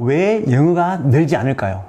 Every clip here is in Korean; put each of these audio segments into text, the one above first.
왜 영어가 늘지 않을까요?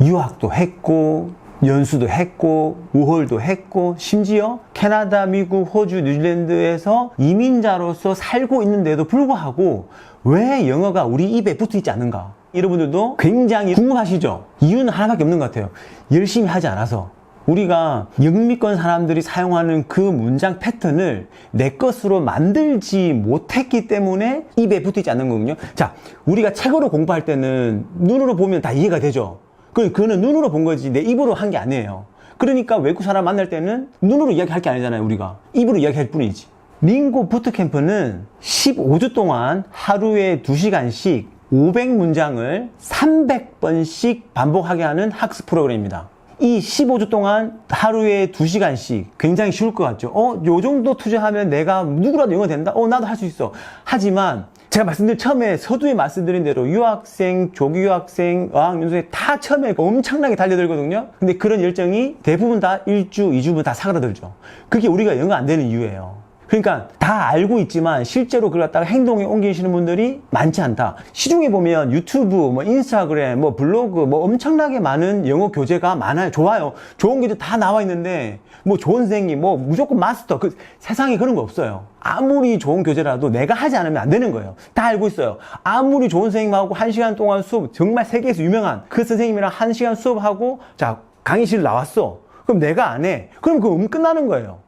유학도 했고 연수도 했고 우홀도 했고 심지어 캐나다, 미국, 호주, 뉴질랜드에서 이민자로서 살고 있는데도 불구하고 왜 영어가 우리 입에 붙어 있지 않는가? 여러분들도 굉장히 궁금하시죠? 이유는 하나밖에 없는 것 같아요. 열심히 하지 않아서. 우리가 영미권 사람들이 사용하는 그 문장 패턴을 내 것으로 만들지 못했기 때문에 입에 붙어 있지 않는 거거든요. 자, 우리가 책으로 공부할 때는 눈으로 보면 다 이해가 되죠. 그, 그거는 눈으로 본 거지 내 입으로 한 게 아니에요. 그러니까 외국 사람 만날 때는 눈으로 이야기할 게 아니잖아요, 우리가. 입으로 이야기할 뿐이지. 링고 부트캠프는 15주 동안 하루에 2시간씩 500문장을 300번씩 반복하게 하는 학습 프로그램입니다. 이 15주 동안 하루에 2시간씩 굉장히 쉬울 것 같죠? 어, 요 정도 투자하면 내가 누구라도 영어 된다? 어, 나도 할 수 있어. 하지만 제가 말씀드린 처음에 서두에 말씀드린 대로 유학생, 조기 유학생, 어학연수에 다 처음에 엄청나게 달려들거든요. 근데 그런 열정이 대부분 다 1주, 2주면 다 사그라들죠. 그게 우리가 영어 안 되는 이유예요. 그러니까 다 알고 있지만 실제로 그걸 갖다가 행동에 옮기시는 분들이 많지 않다. 시중에 보면 유튜브, 뭐 인스타그램, 뭐 블로그, 뭐 엄청나게 많은 영어 교재가 많아요. 좋아요. 좋은 교재 다 나와 있는데 뭐 좋은 선생님, 뭐 무조건 마스터. 그 세상에 그런 거 없어요. 아무리 좋은 교재라도 내가 하지 않으면 안 되는 거예요. 다 알고 있어요. 아무리 좋은 선생님하고 한 시간 동안 수업, 정말 세계에서 유명한 그 선생님이랑 한 시간 수업하고 자, 강의실 나왔어. 그럼 내가 안 해. 그럼 그음 끝나는 거예요.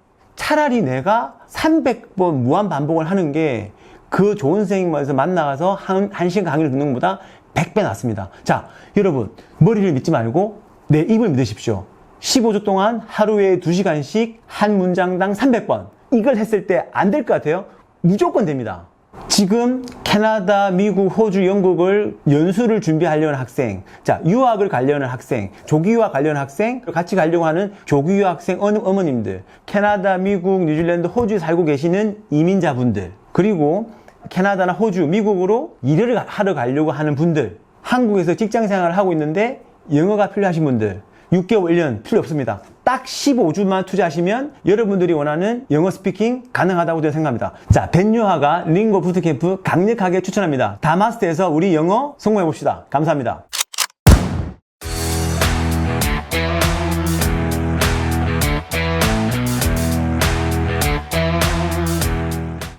차라리 내가 300번 무한 반복을 하는 게 그 좋은 선생님에서 만나가서 한, 한 시간 강의를 듣는 것보다 100배 낫습니다. 자, 여러분, 머리를 믿지 말고 내 입을 믿으십시오. 15주 동안 하루에 2시간씩 한 문장당 300번. 이걸 했을 때 안 될 것 같아요? 무조건 됩니다. 지금 캐나다, 미국, 호주, 영국을 연수를 준비하려는 학생, 자 유학을 가려는 학생, 조기 유학 가려는 학생, 같이 가려고 하는 조기 유학생 어느 어머님들, 캐나다, 미국, 뉴질랜드, 호주에 살고 계시는 이민자분들, 그리고 캐나다나 호주, 미국으로 일을 하러 가려고 하는 분들, 한국에서 직장 생활을 하고 있는데 영어가 필요하신 분들, 6개월, 1년 필요 없습니다. 딱 15주만 투자하시면 여러분들이 원하는 영어 스피킹 가능하다고 저는 생각합니다. 자, 벤유하가 링고 부트캠프 강력하게 추천합니다. 다마스터에서 우리 영어 성공해 봅시다. 감사합니다.